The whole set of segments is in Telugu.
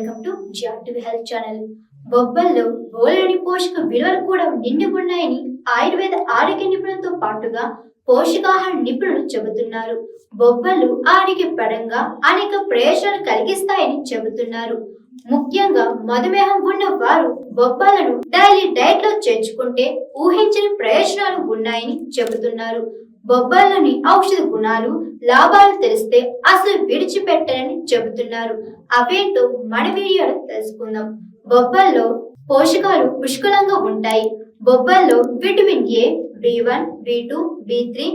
Welcome to GRTV health channel. బొబ్బల్లో బోలెడి పోషక విలువలు కూడా నిండి ఉన్నాయని ఆయుర్వేద ఆరోగ్య నిపుణులతో పాటుగా పోషకాహార నిపుణులు చెబుతున్నారు. బొబ్బలు ఆరోగ్య పరంగా అనేక ప్రయోజనాలు కలిగిస్తాయని చెబుతున్నారు. ముఖ్యంగా మధుమేహం ఉన్న వారు బొబ్బలను డైలీ డైట్లో చేర్చుకుంటే ఊహించని ప్రయోజనాలు ఉన్నాయని చెబుతున్నారు. బొబ్బల్లోని ఔషధ గుణాలు లాభాలు తెలిస్తే అసలు విడిచిపెట్టరని చెబుతున్నారు. అవేంటో మన వీడియోలో తెలుసుకుందాం. బొబ్బల్లో పోషకాలు పుష్కలంగా ఉంటాయి. బొబ్బల్లో vitamin A B one B two B three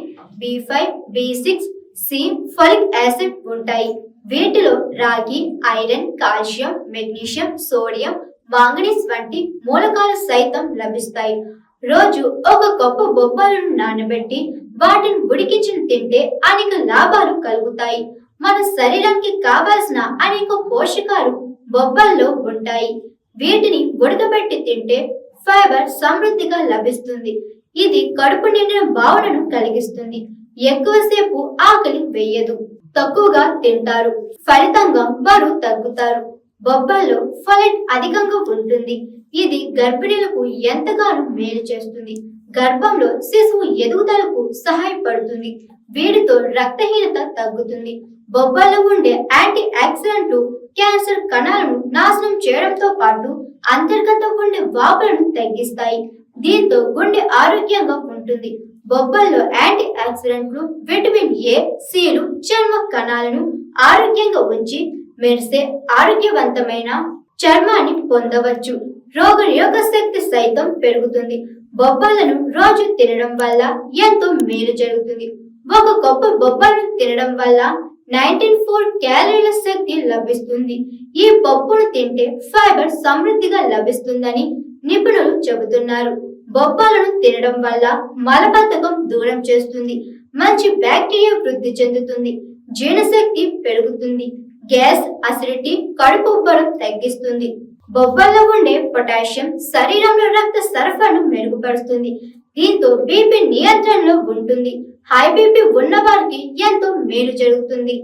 B five B six C folic acid ఉంటాయి. వీటిలో రాగి iron calcium magnesium sodium manganese వంటి మూలకాలు సైతం లభిస్తాయి. రోజు ఒక కప్పు బొబ్బలను నానబెట్టి వాటిని ఉడికించి తింటే అనేక లాభాలు కలుగుతాయి. మన శరీరానికి కావలసిన అనేక పోషకాలు బొబ్బల్లో ఉంటాయి. వీటిని ఉడకబెట్టి తింటే ఫైబర్ సమృద్ధిగా లభిస్తుంది. ఇది కడుపు నిండిన భావనను కలిగిస్తుంది. ఎక్కువసేపు ఆకలి వేయదు. తక్కువగా తింటారు. ఫలితంగా బరువు తగ్గుతారు. బొబ్బల్లో ఫలెట్ అధికంగా ఉంటుంది. ఇది గర్భిణీలకు ఎంతగానో మేలు చేస్తుంది. గర్భంలో శిశువు ఎదుగుదలకు సహాయపడుతుంది. వీటితో రక్తహీనత తగ్గుతుంది. బొబ్బల్లో ఉండే యాంటీ ఆక్సిడెంట్లు క్యాన్సర్ కణాలను నాశనం చేయడంతో పాటు అంతర్గత ఉండే వాపులను తగ్గిస్తాయి. దీంతో గుండె ఆరోగ్యంగా ఉంటుంది. బొబ్బల్లో యాంటీ ఆక్సిడెంట్లు విటమిన్ ఏ సిలు చర్మ కణాలను ఆరోగ్యంగా ఉంచి మెరిసే ఆరోగ్యవంతమైన చర్మాన్ని పొందవచ్చు. రోగ నిరోధక శక్తి సైతం పెరుగుతుంది. బొబ్బలను రోజు తినడం వల్ల ఎంతో మేలు జరుగుతుంది. ఒక గొప్ప బొబ్బలను తినడం వల్ల నైన్టీన్ ఫోర్ క్యాలరీల శక్తి లభిస్తుంది. ఈ పప్పును తింటే ఫైబర్ సమృద్ధిగా లభిస్తుందని నిపుణులు చెబుతున్నారు. బొబ్బలను తినడం వల్ల మలబద్ధకం దూరం చేస్తుంది. మంచి బ్యాక్టీరియా వృద్ధి చెందుతుంది. జీర్ణశక్తి పెరుగుతుంది. గ్యాస్ అసిడిటీ కడుపు ఉబ్బరం తగ్గిస్తుంది. బొబ్బల్లో ఉండే పొటాషియం శరీరంలో రక్త సరఫరాను మెరుగుపరుస్తుంది. దీంతో బీపీ నియంత్రణలో ఉంటుంది. హై బీపీ ఉన్న వారికి ఎంతో మేలు జరుగుతుంది.